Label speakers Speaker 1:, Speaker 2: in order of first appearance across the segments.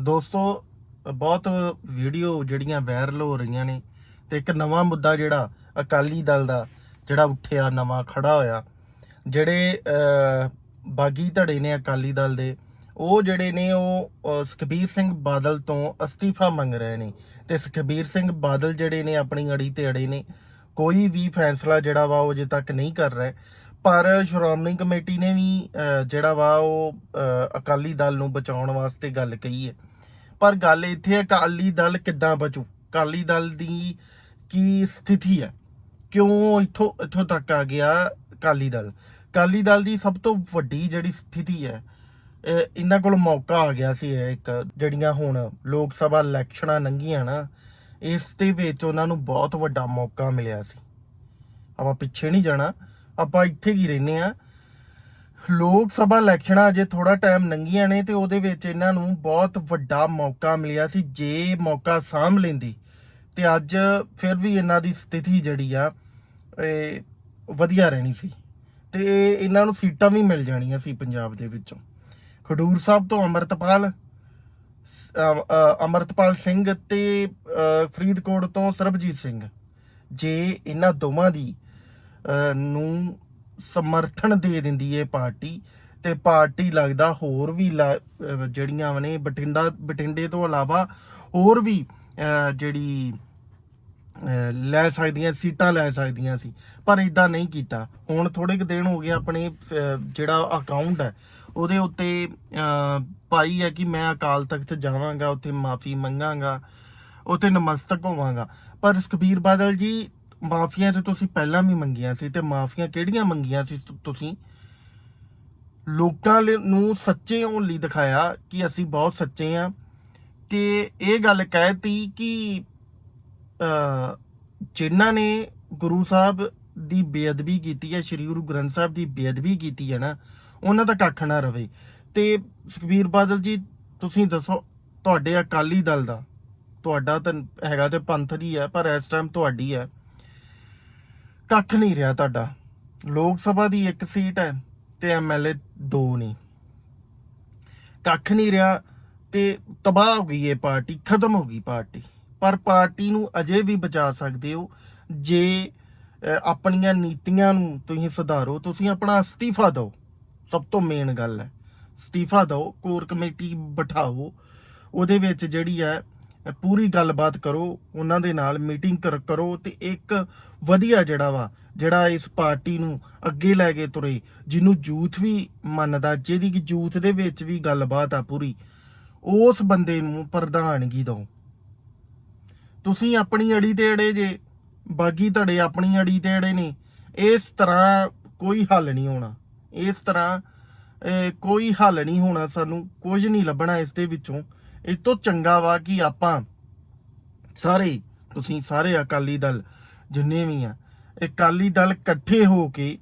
Speaker 1: ਦੋਸਤੋ, ਬਹੁਤ ਵੀਡੀਓ ਜਿਹੜੀਆਂ ਵਾਇਰਲ ਹੋ ਰਹੀਆਂ ਨੇ ਤੇ ਇੱਕ ਨਵਾਂ ਮੁੱਦਾ ਜਿਹੜਾ ਅਕਾਲੀ ਦਲ ਦਾ ਜਿਹੜਾ ਉੱਠਿਆ, ਨਵਾਂ ਖੜਾ ਹੋਇਆ, ਜਿਹੜੇ ਬਾਗੀ ਧੜੇ ਨੇ ਅਕਾਲੀ ਦਲ ਦੇ, ਉਹ ਜਿਹੜੇ ਨੇ ਉਹ ਸੁਖਬੀਰ ਸਿੰਘ ਬਾਦਲ ਤੋਂ ਅਸਤੀਫਾ ਮੰਗ ਰਹੇ ਨੇ ਤੇ ਸੁਖਬੀਰ ਸਿੰਘ ਬਾਦਲ ਜਿਹੜੇ ਨੇ ਆਪਣੀ ਅੜੀ ਤੇ ਅੜੇ ਨੇ, ਕੋਈ ਵੀ ਫੈਸਲਾ ਜਿਹੜਾ ਵਾ ਉਹ ਅਜੇ ਤੱਕ ਨਹੀਂ ਕਰ ਰਹੇ, ਪਰ ਸ਼੍ਰੋਮਣੀ ਕਮੇਟੀ ਨੇ ਵੀ ਜਿਹੜਾ ਵਾ ਉਹ ਅਕਾਲੀ ਦਲ ਨੂੰ ਬਚਾਉਣ ਵਾਸਤੇ ਗੱਲ ਕਹੀ ਹੈ। ਪਰ ਗੱਲ ਇੱਥੇ ਹੈ, ਅਕਾਲੀ ਦਲ ਕਿੱਦਾਂ ਬਚੂ? ਅਕਾਲੀ ਦਲ ਦੀ ਕੀ ਸਥਿਤੀ ਹੈ? ਕਿਉਂ ਇੱਥੋਂ ਇੱਥੋਂ ਤੱਕ ਆ ਗਿਆ ਅਕਾਲੀ ਦਲ? ਅਕਾਲੀ ਦਲ ਦੀ ਸਭ ਤੋਂ ਵੱਡੀ ਜਿਹੜੀ ਸਥਿਤੀ ਹੈ ਇਹਨਾਂ ਕੋਲ ਮੌਕਾ ਆ ਗਿਆ ਸੀ ਇਹ ਇੱਕ, ਜਿਹੜੀਆਂ ਹੁਣ ਲੋਕ ਸਭਾ ਇਲੈਕਸ਼ਨਾਂ ਲੰਘੀਆਂ ਨਾ, ਇਸ ਦੇ ਵਿੱਚ ਉਹਨਾਂ ਨੂੰ ਬਹੁਤ ਵੱਡਾ ਮੌਕਾ ਮਿਲਿਆ ਸੀ। ਆਪਾਂ ਪਿੱਛੇ ਨਹੀਂ ਜਾਣਾ, ਆਪਾਂ ਇੱਥੇ ਹੀ ਰਹਿੰਦੇ ਆ ਲੋਕ ਸਭਾ ਇਲੈਕਸ਼ਨਾਂ ਅਜੇ ਥੋੜਾ ਟਾਈਮ ਲੰਘੀਆਂ ਨੇ ਤੇ ਉਹਦੇ ਵਿੱਚ ਇਹਨਾਂ ਨੂੰ ਬਹੁਤ ਵੱਡਾ ਮੌਕਾ ਮਿਲਿਆ ਸੀ, ਜੇ ਮੌਕਾ ਸਾਂਭ ਲੈਂਦੀ। ਤੇ ਅੱਜ ਫਿਰ ਵੀ ਇਹਨਾਂ ਦੀ ਸਥਿਤੀ ਜਿਹੜੀ ਆ, ਇਹ ਵਧੀਆ ਰਹਿਣੀ ਸੀ। ਤੇ ਇਹਨਾਂ ਨੂੰ ਸੀਟਾਂ ਵੀ ਮਿਲ ਜਾਣੀਆਂ ਸੀ ਪੰਜਾਬ ਦੇ ਵਿੱਚੋਂ। ਖਡੂਰ ਸਾਹਿਬ ਤੋਂ ਅਮਰਤਪਾਲ, ਅ- ਅਮਰਤਪਾਲ ਸਿੰਘ ਤੇ ਫਰੀਦਕੋਟ ਤੋਂ ਸਰਬਜੀਤ ਸਿੰਘ। ਜੇ ਇਹਨਾਂ ਦੋਵਾਂ ਦੀ ਨੂੰ ਸਮਰਥਨ ਦੇ ਦਿੰਦੀ ਹੈ ਪਾਰਟੀ ਤੇ ਪਾਰਟੀ ਲੱਗਦਾ ਹੋਰ ਵੀ ਲਾ- ਅਹ ਜਿਹੜੀਆਂ ਨੇ ਬਠਿੰਡਾ, ਬਠਿੰਡੇ ਤੋਂ ਇਲਾਵਾ ਹੋਰ ਵੀ ਜਿਹੜੀ ਲੈ ਸਕਦੀਆਂ, ਸੀਟਾਂ ਲੈ ਸਕਦੀਆਂ ਸੀ। ਪਰ ਇਦਾਂ ਨਹੀਂ ਕੀਤਾ। ਹੁਣ ਥੋੜੇ ਕੁ ਦਿਨ ਹੋ ਗਏ ਆਪਣੇ ਜਿਹੜਾ ਅਕਾਊਂਟ ਹੈ, ਉਹਦੇ ਉੱਤੇ ਪਾਈ ਹੈ ਕਿ ਮੈਂ ਅਕਾਲ ਤਖਤ ਜਾਵਾਂਗਾ, ਉੱਥੇ ਮਾਫੀ ਮੰਗਾਂਗਾ, ਉੱਥੇ ਨਮਸਤਕ ਹੋਵਾਂਗਾ। ਪਰ ਸੁਖਬੀਰ ਬਾਦਲ ਜੀ ਮਾਫੀਆਂ ਤੇ ਤੁਸੀਂ ਪਹਿਲਾਂ ਵੀ ਮੰਗੀਆਂ ਸੀ ਤੇ ਮਾਫੀਆਂ ਕਿਹੜੀਆਂ ਮੰਗੀਆਂ ਸੀ ਤੁਸੀਂ? ਲੋਕਾਂ ਨੂੰ ਸੱਚੇ ਹੋਣ ਲਈ ਦਿਖਾਇਆ ਕਿ ਅਸੀਂ ਬਹੁਤ ਸੱਚੇ ਆ ਤੇ ਇਹ ਗੱਲ ਕਹਿਤੀ ਕਿ ਜਿਨ੍ਹਾਂ ਨੇ ਗੁਰੂ ਸਾਹਿਬ ਦੀ ਬੇਅਦਬੀ ਕੀਤੀ ਹੈ, ਸ੍ਰੀ ਗੁਰੂ ਗ੍ਰੰਥ ਸਾਹਿਬ ਦੀ ਬੇਅਦਬੀ ਕੀਤੀ ਹੈ ਨਾ, ਉਹਨਾਂ ਦਾ ਕੱਖ ਨਾ ਰਵੇ। ਤੇ ਸੁਖਬੀਰ ਬਾਦਲ ਜੀ, ਤੁਸੀਂ ਦੱਸੋ, ਤੁਹਾਡੇ ਅਕਾਲੀ ਦਲ ਦਾ, ਤੁਹਾਡਾ ਤਾਂ ਹੈਗਾ ਤੇ ਪੰਥ ਦੀ ਹੈ, ਪਰ ਇਸ ਟਾਈਮ ਤੁਹਾਡੀ ਹੈ। ਕੱਖ ਨਹੀਂ ਰਿਹਾ ਤੁਹਾਡਾ। ਲੋਕ ਸਭਾ ਦੀ ਇੱਕ ਸੀਟ ਹੈ ਤੇ ਐਮਐਲਏ ਦੋ ਨੇ। ਕੱਖ ਨਹੀਂ ਰਿਹਾ ਤੇ ਤਬਾਹ ਹੋ ਗਈ ਇਹ ਪਾਰਟੀ, ਖਤਮ ਹੋ ਗਈ ਪਾਰਟੀ। ਪਰ ਪਾਰਟੀ ਨੂੰ ਅਜੇ ਵੀ ਬਚਾ ਸਕਦੇ ਹੋ। ਜੇ ਆਪਣੀਆਂ ਨੀਤੀਆਂ ਨੂੰ ਤੁਸੀਂ ਸੁਧਾਰੋ, ਤੁਸੀਂ ਆਪਣਾ ਅਸਤੀਫਾ ਦਿਓ। ਸਭ ਤੋਂ ਮੇਨ ਗੱਲ ਹੈ। ਅਸਤੀਫਾ ਦਿਓ, ਕੋਰ ਕਮੇਟੀ ਬਿਠਾਓ। ਉਹਦੇ ਵਿੱਚ ਜਿਹੜੀ ਹੈ ਪੂਰੀ ਗੱਲਬਾਤ ਕਰੋ, ਉਹਨਾਂ ਦੇ ਨਾਲ ਮੀਟਿੰਗ ਕਰੋ ਤੇ ਇੱਕ ਵਧੀਆ ਜਿਹੜਾ ਵਾ, ਜਿਹੜਾ ਇਸ ਪਾਰਟੀ ਨੂੰ ਅੱਗੇ ਲੈ ਕੇ ਤੁਰੇ, ਜਿਹਨੂੰ ਯੂਥ ਵੀ ਮੰਨਦਾ, ਜਿਹਦੀ ਕਿ ਯੂਥ ਦੇ ਵਿੱਚ ਵੀ ਗੱਲਬਾਤ ਆ ਪੂਰੀ, ਉਸ ਬੰਦੇ ਨੂੰ ਪ੍ਰਧਾਨਗੀ ਦਿਓ। ਤੁਸੀਂ ਆਪਣੀ ਅੜੀ ਤੇ ਅੜੇ ਜੇ, ਬਾਗੀ ਧੜੇ ਆਪਣੀ ਅੜੀ ਤੇ ਅੜੇ ਨੇ, ਇਸ ਤਰ੍ਹਾਂ ਕੋਈ ਹੱਲ ਨਹੀਂ ਹੋਣਾ। ਇਸ ਤਰ੍ਹਾਂ ਕੋਈ ਹੱਲ ਨਹੀਂ ਹੋਣਾ ਸਾਨੂੰ, ਕੁਝ ਨਹੀਂ ਲੱਭਣਾ ਇਸ ਦੇ ਵਿੱਚੋਂ। ਇਸ ਤੋਂ ਚੰਗਾ ਵਾ ਕਿ ਆਪਾਂ ਸਾਰੇ, ਤੁਸੀਂ ਸਾਰੇ ਅਕਾਲੀ ਦਲ ਜਿੰਨੇ ਵੀ ਆ ਅਕਾਲੀ ਦਲ ਇਕੱਠੇ ਹੋ ਕੇ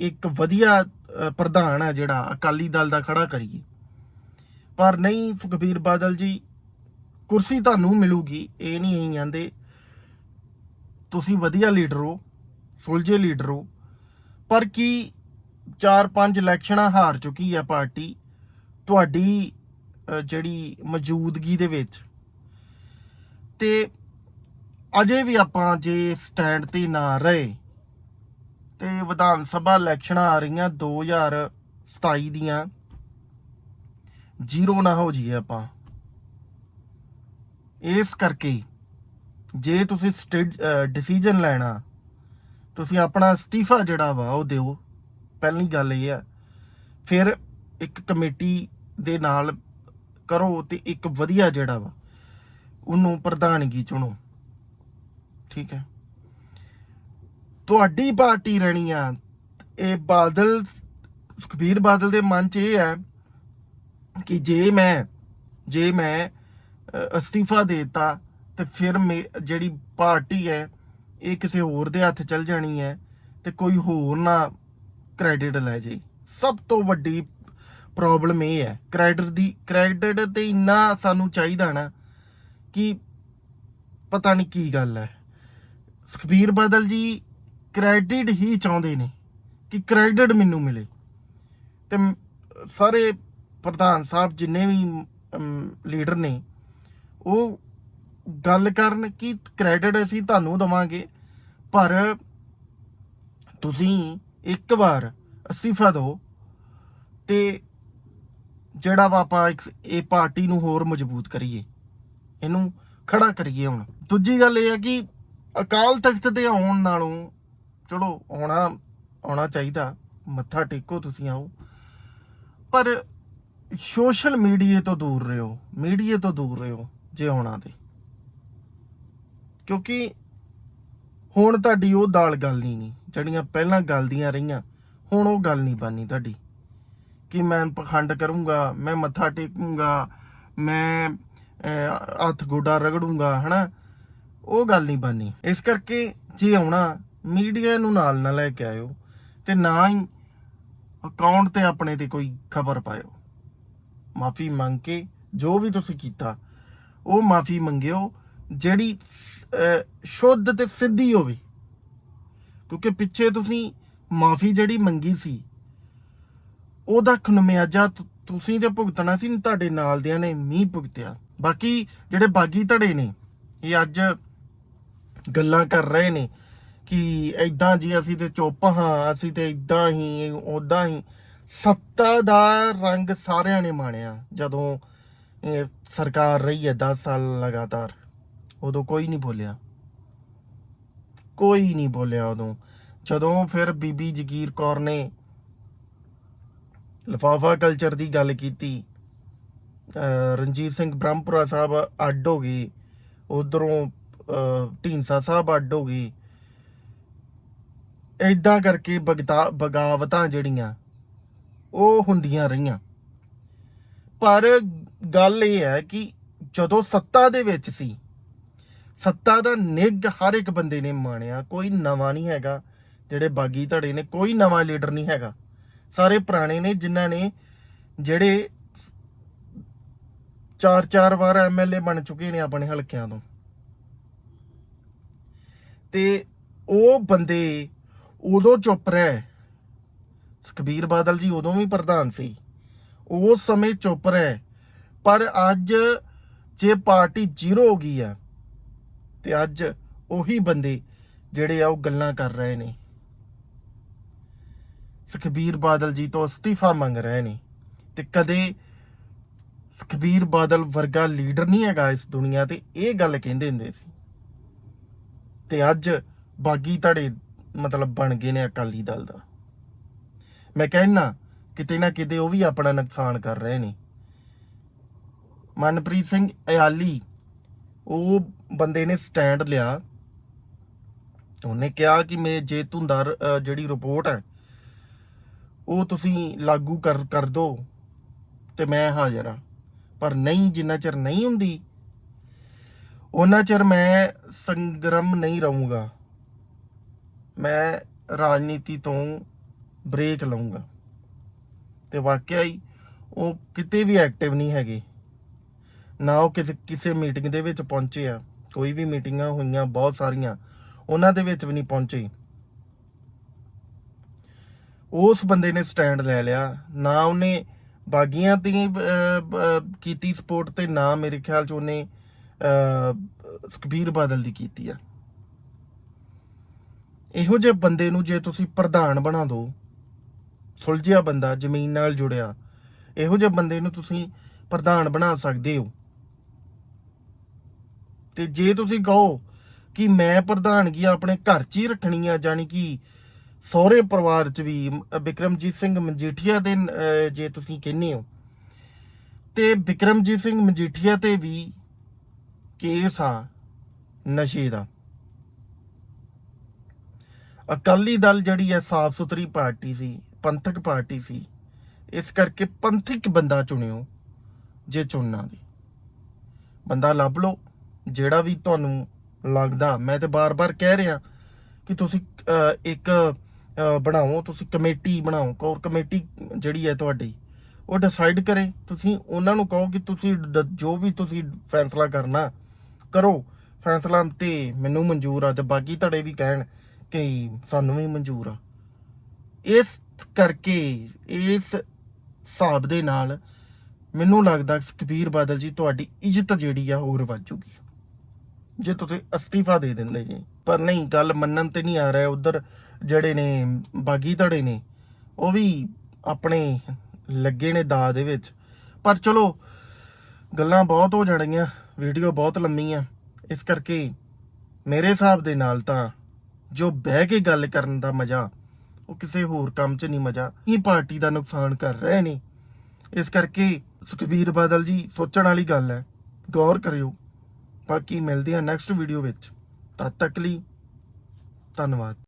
Speaker 1: ਇੱਕ ਵਧੀਆ ਪ੍ਰਧਾਨ ਆ ਜਿਹੜਾ, ਅਕਾਲੀ ਦਲ ਦਾ ਖੜਾ ਕਰੀਏ। ਪਰ ਨਹੀਂ ਸੁਖਬੀਰ ਬਾਦਲ ਜੀ, ਕੁਰਸੀ ਤੁਹਾਨੂੰ ਮਿਲੂਗੀ, ਇਹ ਨਹੀਂ ਹੀ ਜਾਂਦੇ ਤੁਸੀਂ ਵਧੀਆ ਲੀਡਰ ਹੋ, ਸੁਲਝੇ ਲੀਡਰ ਹੋ, ਪਰ ਕੀ 4-5 ਇਲੈਕਸ਼ਨਾਂ ਹਾਰ ਚੁੱਕੀ ਹੈ ਪਾਰਟੀ, ਤੁਹਾਡੀ ਜਿਹੜੀ ਮੌਜੂਦਗੀ ਦੇ ਵਿੱਚ। ਤੇ ਅਜੇ ਵੀ ਆਪਾਂ ਜੇ ਸਟੈਂਡ ਤੇ ਨਾ ਰਹੇ, ਤੇ ਵਿਧਾਨ ਸਭਾ ਇਲੈਕਸ਼ਨਾਂ ਆ ਰਹੀਆਂ 2027 ਦੀਆਂ, ਜ਼ੀਰੋ ਨਾ ਹੋ ਜਾਈਏ ਆਪਾਂ। ਇਸ ਕਰਕੇ ਜੇ ਤੁਸੀਂ ਡਿਸੀਜਨ ਲੈਣਾ, ਤੁਸੀਂ ਆਪਣਾ ਅਸਤੀਫਾ ਜਿਹੜਾ ਵਾ ਉਹ ਦਿਓ। ਪਹਿਲੀ ਗੱਲ ਇਹ ਹੈ ਫਿਰ ਇੱਕ ਕਮੇਟੀ ਦੇ ਨਾਲ ਕਰੋ ਤੇ ਇੱਕ ਵਧੀਆ ਜਿਹੜਾ ਵਾ, ਉਹਨੂੰ ਪ੍ਰਧਾਨਗੀ ਚੁਣੋ। ਠੀਕ ਹੈ? ਤੁਹਾਡੀ ਪਾਰਟੀ ਰਹਿਣੀ ਆ। ਇਹ ਬਾਦਲ, ਸੁਖਬੀਰ ਬਾਦਲ ਦੇ ਮਨ 'ਚ ਇਹ ਹੈ ਕਿ ਜੇ ਮੈਂ ਜੇ ਮੈਂ ਅਸਤੀਫਾ ਦੇਤਾ, ਤੇ ਫਿਰ ਮੇ- ਜਿਹੜੀ ਪਾਰਟੀ ਹੈ, ਇਹ ਕਿਸੇ ਹੋਰ ਦੇ ਹੱਥ ਚਲ ਜਾਣੀ ਹੈ ਤੇ ਕੋਈ ਹੋਰ ਨਾ ਕ੍ਰੈਡਿਟ ਲੈ ਜੇ। ਸਭ ਤੋਂ ਵੱਡੀ ਪ੍ਰੋਬਲਮ ਇਹ ਹੈ। ਕ੍ਰੈਡਿਟ ਦੀ ਕ੍ਰੈਡਿਟ ਤੇ ਇੰਨਾ ਸਾਨੂੰ ਚਾਹੀਦਾ ਨਾ ਕਿ ਪਤਾ ਨਹੀਂ ਕੀ ਗੱਲ ਹੈ। ਸੁਖਬੀਰ ਬਾਦਲ ਜੀ ਕ੍ਰੈਡਿਟ ਹੀ ਚਾਹੁੰਦੇ ਨੇ ਕਿ ਕ੍ਰੈਡਿਟ ਮੈਨੂੰ ਮਿਲੇ। ਤੇ ਸਾਰੇ ਪ੍ਰਧਾਨ ਸਾਹਿਬ ਜਿੰਨੇ ਵੀ ਲੀਡਰ ਨੇ, ਉਹ ਗੱਲ ਕਰਨ ਕਿ ਕ੍ਰੈਡਿਟ ਅਸੀਂ ਤੁਹਾਨੂੰ ਦਵਾਂਗੇ, ਪਰ ਤੁਸੀਂ ਇੱਕ ਵਾਰ ਅਸਤੀਫਾ ਦਿਓ ਤੇ ਜਿਹੜਾ ਵਾ ਆਪਾਂ ਇੱਕ- ਇਹ ਪਾਰਟੀ ਨੂੰ ਹੋਰ ਮਜ਼ਬੂਤ ਕਰੀਏ, ਇਹਨੂੰ ਖੜਾ ਕਰੀਏ ਹੁਣ। ਦੂਜੀ ਗੱਲ ਇਹ ਹੈ ਕਿ ਅਕਾਲ ਤਖਤ ਦੇ ਆਉਣ ਨਾਲੋਂ, ਚਲੋ ਆਉਣਾ ਆਉਣਾ ਚਾਹੀਦਾ, ਮੱਥਾ ਟੇਕੋ ਤੁਸੀਂ ਆਓ, ਪਰ ਸੋਸ਼ਲ ਮੀਡੀਆ ਤੋਂ ਦੂਰ ਰਹੋ ਮੀਡੀਆ ਤੋਂ ਦੂਰ ਰਹੋ ਜੇ ਆਉਣਾ ਤੇ। ਕਿਉਂਕਿ ਹੁਣ ਤੁਹਾਡੀ ਉਹ ਦਾਲ ਗੱਲ ਨਹੀਂ ਨਹੀਂ ਜਿਹੜੀਆਂ ਪਹਿਲਾਂ ਗੱਲ ਦੀਆਂ ਰਹੀਆਂ, ਹੁਣ ਉਹ ਗੱਲ ਨਹੀਂ ਬਾਨੀ ਤੁਹਾਡੀ। ਕਿ ਮੈਂ ਪਖੰਡ ਕਰੂੰਗਾ, ਮੈਂ ਮੱਥਾ ਟੇਕੂੰਗਾ, ਮੈਂ ਹੱਥ ਗੋਡਾ ਰਗੜੂੰਗਾ, ਹਨਾ? ਉਹ ਗੱਲ ਨਹੀਂ ਬਾਨੀ ਇਸ ਕਰਕੇ ਜੇ ਆਉਣਾ, ਮੀਡੀਆ ਨੂੰ ਨਾਲ ਨਾ ਲੈ ਕੇ ਆਇਓ ਤੇ ਨਾ ਹੀ ਅਕਾਊਂਟ ਤੇ ਆਪਣੇ ਤੇ ਕੋਈ ਖਬਰ ਪਾਇਓ। ਮਾਫੀ ਮੰਗ ਕੇ ਜੋ ਵੀ ਤੁਸੀਂ ਕੀਤਾ, ਉਹ ਮਾਫੀ ਮੰਗਿਓ, ਜਿਹੜੀ ਸ਼ੁੱਧ ਤੇ ਸਿੱਧੀ ਹੋਵੇ। ਕਿਉਂਕਿ ਪਿੱਛੇ ਤੁਸੀਂ ਮਾਫੀ ਜਿਹੜੀ ਮੰਗੀ ਸੀ ਉਹਦਾ ਖਨਮਿਆਜਾ ਤੁਸੀਂ ਤੇ ਭੁਗਤਣਾ ਸੀ, ਤੁਹਾਡੇ ਨਾਲ ਦਿਆਂ ਨੇ ਮੀਂਹ ਭੁਗਤਿਆ। ਬਾਕੀ ਜਿਹੜੇ ਬਾਗੀ ਧੜੇ ਨੇ, ਇਹ ਅੱਜ ਗੱਲਾਂ ਕਰ ਰਹੇ ਨੇ ਕਿ ਐਦਾਂ ਜੀ ਅਸੀਂ ਤੇ ਚੁੱਪ ਹਾਂ, ਅਸੀਂ ਤੇ ਇਦਾਂ ਹੀ ਉਦਾਂ ਹੀ ਸੱਤਾ ਦਾ ਰੰਗ ਸਾਰਿਆਂ ਨੇ ਮਾਣਿਆ, ਜਦੋਂ ਸਰਕਾਰ ਰਹੀ ਹੈ 10 ਸਾਲ ਲਗਾਤਾਰ। ਉਦੋਂ ਕੋਈ ਨਹੀਂ ਬੋਲਿਆ। ਕੋਈ ਨਹੀਂ ਬੋਲਿਆ ਉਦੋਂ। ਜਦੋਂ ਫਿਰ ਬੀਬੀ ਜਗੀਰ ਕੌਰ ਨੇ ਲਫਾਫਾ ਕਲਚਰ ਦੀ ਗੱਲ ਕੀਤੀ ਰਣਜੀਤ ਸਿੰਘ ਬ੍ਰਹਮਪੁਰਾ ਸਾਹਿਬ ਅੱਡ ਹੋ ਗਏ, ਉਧਰੋਂ ਢੀਂਸਾ ਸਾਹਿਬ ਅੱਡ ਹੋ ਗਏ। ਏਦਾਂ ਕਰਕੇ ਬਗਤਾ ਬਗਾਵਤਾਂ ਜਿਹੜੀਆਂ, ਉਹ ਹੁੰਦੀਆਂ ਰਹੀਆਂ। ਪਰ ਗੱਲ ਇਹ ਹੈ ਕਿ ਜਦੋਂ ਸੱਤਾ ਦੇ ਵਿੱਚ ਸੀ, ਸੱਤਾ ਦਾ ਨਿੱਘ ਹਰ ਇੱਕ ਬੰਦੇ ਨੇ ਮਾਣਿਆ, ਕੋਈ ਨਵਾਂ ਨਹੀਂ ਹੈਗਾ, ਜਿਹੜੇ ਬਾਗੀ ਧੜੇ ਨੇ, ਕੋਈ ਨਵਾਂ ਲੀਡਰ ਨਹੀਂ ਹੈਗਾ। ਸਾਰੇ ਪੁਰਾਣੇ ਨੇ, ਜਿਨ੍ਹਾਂ ਨੇ ਜਿਹੜੇ ਚਾਰ ਚਾਰ ਵਾਰ ਐਮਐਲਏ ਬਣ ਚੁੱਕੇ ਨੇ ਆਪਣੇ ਹਲਕਿਆਂ ਤੋਂ। ਤੇ ਉਹ ਬੰਦੇ ਉਦੋਂ ਚੁੱਪ ਰਹਿ। ਸੁਖਬੀਰ ਬਾਦਲ ਜੀ ਉਦੋਂ ਵੀ ਪ੍ਰਧਾਨ ਸੀ। ਉਸ ਸਮੇਂ ਚੁੱਪ ਰਹਿ। ਪਰ ਅੱਜ ਜੇ ਪਾਰਟੀ ਜ਼ੀਰੋ ਹੋ ਗਈ ਆ, ਤੇ ਅੱਜ ਉਹੀ ਬੰਦੇ ਜਿਹੜੇ ਆ ਉਹ ਗੱਲਾਂ ਕਰ ਰਹੇ ਨੇ। ਸੁਖਬੀਰ ਬਾਦਲ ਜੀ ਤੋਂ ਅਸਤੀਫਾ ਮੰਗ ਰਹੇ ਨੇ। ਤੇ ਕਦੇ ਸੁਖਬੀਰ ਬਾਦਲ ਵਰਗਾ ਲੀਡਰ ਨਹੀਂ ਹੈਗਾ ਇਸ ਦੁਨੀਆ ਤੇ ਇਹ ਗੱਲ ਕਹਿੰਦੇ ਹੁੰਦੇ ਸੀ। ਤੇ ਅੱਜ ਬਾਗੀ ਧੜੇ ਮਤਲਬ ਬਣ ਗਏ ਨੇ ਅਕਾਲੀ ਦਲ ਦਾ। ਮੈਂ ਕਹਿਣਾ ਕਿਤੇ ਨਾ ਕਿਤੇ ਉਹ ਵੀ ਆਪਣਾ ਨੁਕਸਾਨ ਕਰ ਰਹੇ ਨੇ। ਮਨਪ੍ਰੀਤ ਸਿੰਘ ਅਯਾਲੀ ਉਹ ਬੰਦੇ ਨੇ ਸਟੈਂਡ ਲਿਆ। ਉਹਨੇ ਕਿਹਾ ਕਿ ਮੈਂ ਜੇ ਧੁੰਦਰ ਅਹ, ਜਿਹੜੀ ਰਿਪੋਰਟ ਹੈ ਉਹ ਤੁਸੀਂ ਲਾਗੂ ਕਰ ਕਰ ਦੋ ਤੇ ਮੈਂ ਹਾਜ਼ਰ ਹਾਂ। ਪਰ ਨਹੀਂ, ਜਿੰਨਾ ਚਿਰ ਨਹੀਂ ਹੁੰਦੀ ਉਹਨਾਂ ਚਿਰ ਮੈਂ ਸੰਗਰਮ ਨਹੀਂ ਰਹੂੰਗਾ। ਮੈਂ ਰਾਜਨੀਤੀ ਤੋਂ ਬ੍ਰੇਕ ਲਵਾਂਗਾ ਤੇ ਵਾਕਿਆ ਹੀ ਉਹ ਕਿਤੇ ਵੀ ਐਕਟਿਵ ਨਹੀਂ ਹੈਗੇ। ਨਾ ਉਹ ਕਿਸੇ ਕਿਸੇ ਮੀਟਿੰਗ ਦੇ ਵਿੱਚ ਪਹੁੰਚੇ ਆ। ਕੋਈ ਵੀ ਮੀਟਿੰਗਾਂ ਹੋਈਆਂ, ਬਹੁਤ ਸਾਰੀਆਂ, ਉਹਨਾਂ ਦੇ ਵਿੱਚ ਵੀ ਨਹੀਂ ਪਹੁੰਚੇ। ਉਸ ਬੰਦੇ ਨੇ ਸਟੈਂਡ ਲੈ ਲਿਆ। ਨਾ ਉਹਨੇ ਬਾਗੀਆਂ ਦੀ ਕੀਤੀ ਸਪੋਰਟ ਤੇ ਨਾ ਮੇਰੇ ਖਿਆਲ ਚ ਉਹਨੇ ਸੁਖਬੀਰ ਬਾਦਲ ਦੀ ਕੀਤੀ ਆ। ਇਹੋ ਜਿਹੇ ਬੰਦੇ ਨੂੰ ਜੇ ਤੁਸੀਂ ਪ੍ਰਧਾਨ ਬਣਾ ਦਿਓ ਸੁਲਝਿਆ ਬੰਦਾ, ਜ਼ਮੀਨ ਨਾਲ ਜੁੜਿਆ, ਇਹੋ ਜਿਹੇ ਬੰਦੇ ਨੂੰ ਤੁਸੀਂ ਪ੍ਰਧਾਨ ਬਣਾ ਸਕਦੇ ਹੋ। ਤੇ ਜੇ ਤੁਸੀਂ ਕਹੋ ਕਿ ਮੈਂ ਪ੍ਰਧਾਨਗੀ ਆਪਣੇ ਘਰ 'ਚ ਹੀ ਰੱਖਣੀ ਆ ਜਾਨੀ ਕਿ ਸਹੁਰੇ ਪਰਿਵਾਰ 'ਚ ਵੀ ਮ- ਬਿਕਰਮਜੀਤ ਸਿੰਘ ਮਜੀਠੀਆ ਦੇ ਜੇ ਤੁਸੀਂ ਕਹਿੰਦੇ ਹੋ। ਤੇ ਬਿਕਰਮਜੀਤ ਸਿੰਘ ਮਜੀਠੀਆ ਤੇ ਵੀ ਕੇਸ ਆ ਨਸ਼ੇ ਦਾ। ਅਕਾਲੀ ਦਲ ਜਿਹੜੀ ਹੈ ਸਾਫ਼ ਸੁਥਰੀ ਪਾਰਟੀ ਸੀ, ਪੰਥਕ ਪਾਰਟੀ ਸੀ, ਇਸ ਕਰਕੇ ਪੰਥਕ ਬੰਦਾ ਚੁਣਿਓ ਜੇ ਚੁਣਨਾ ਦੀ ਬੰਦਾ ਲੱਭ ਲਓ, ਜਿਹੜਾ ਵੀ ਤੁਹਾਨੂੰ ਲੱਗਦਾ। ਮੈਂ ਤੇ ਬਾਰ-ਬਾਰ ਕਹਿ ਰਿਹਾ ਕਿ ਤੁਸੀਂ ਇੱਕ ਬਣਾਓ, ਤੁਸੀਂ ਕਮੇਟੀ ਬਣਾਓ ਕੋਰ ਕਮੇਟੀ ਜਿਹੜੀ ਹੈ ਤੁਹਾਡੀ, ਉਹ ਡਿਸਾਈਡ ਕਰੇ। ਤੁਸੀਂ ਉਹਨਾਂ ਨੂੰ ਕਹੋ ਕਿ ਤੁਸੀਂ ਡ- ਜੋ ਵੀ ਤੁਸੀਂ ਫੈਸਲਾ ਕਰਨਾ, ਕਰੋ। ਫੈਸਲਾ ਤੇ ਮੈਨੂੰ ਮਨਜ਼ੂਰ ਆ, ਤੇ ਬਾਕੀ ਧੜੇ ਵੀ ਕਹਿਣ ਕਿ ਸਾਨੂੰ ਵੀ ਮਨਜ਼ੂਰ ਆ। ਇਸ ਕਰਕੇ, ਇਸ ਹਿਸਾਬ ਦੇ ਨਾਲ ਮੈਨੂੰ ਲੱਗਦਾ ਸੁਖਬੀਰ ਬਾਦਲ ਜੀ, ਤੁਹਾਡੀ ਇੱਜ਼ਤ ਜਿਹੜੀ ਆ, ਹੋਰ ਵੱਧ ਜੇ ਤੁਸੀਂ ਅਸਤੀਫਾ ਦੇ ਦਿੰਦੇ ਜੀ। ਪਰ ਨਹੀਂ, ਗੱਲ ਮੰਨਣ ਤੇ ਨਹੀਂ ਆ ਰਿਹਾ, ਉਧਰ ਜਿਹੜੇ ਨੇ, ਬਾਗੀ ਧੜੇ ਨੇ, ਉਹ ਵੀ ਆਪਣੇ ਲੱਗੇ ਨੇ ਦਾ ਦੇ ਵਿੱਚ। ਪਰ ਚਲੋ, ਗੱਲਾਂ ਬਹੁਤ ਹੋ ਜਾਣਗੀਆਂ ਵੀਡੀਓ ਬਹੁਤ ਲੰਮੀ ਆ ਇਸ ਕਰਕੇ ਮੇਰੇ ਹਿਸਾਬ ਦੇ ਨਾਲ ਤਾਂ ਜੋ ਬਹਿ ਕੇ ਗੱਲ ਕਰਨ ਦਾ ਮਜ਼ਾ, ਉਹ ਕਿਸੇ ਹੋਰ ਕੰਮ 'ਚ ਨਹੀਂ ਮਜ਼ਾ। ਇਹ ਪਾਰਟੀ ਦਾ ਨੁਕਸਾਨ ਕਰ ਰਹੇ ਨੇ। ਇਸ ਕਰਕੇ ਸੁਖਬੀਰ ਬਾਦਲ ਜੀ, ਸੋਚਣ ਵਾਲੀ ਗੱਲ ਹੈ, ਗੌਰ ਕਰਿਓ। ਬਾਕੀ ਮਿਲਦੇ ਹਾਂ ਨੈਕਸਟ ਵੀਡੀਓ ਵਿੱਚ। ਤਦ ਤੱਕ ਲਈ ਧੰਨਵਾਦ।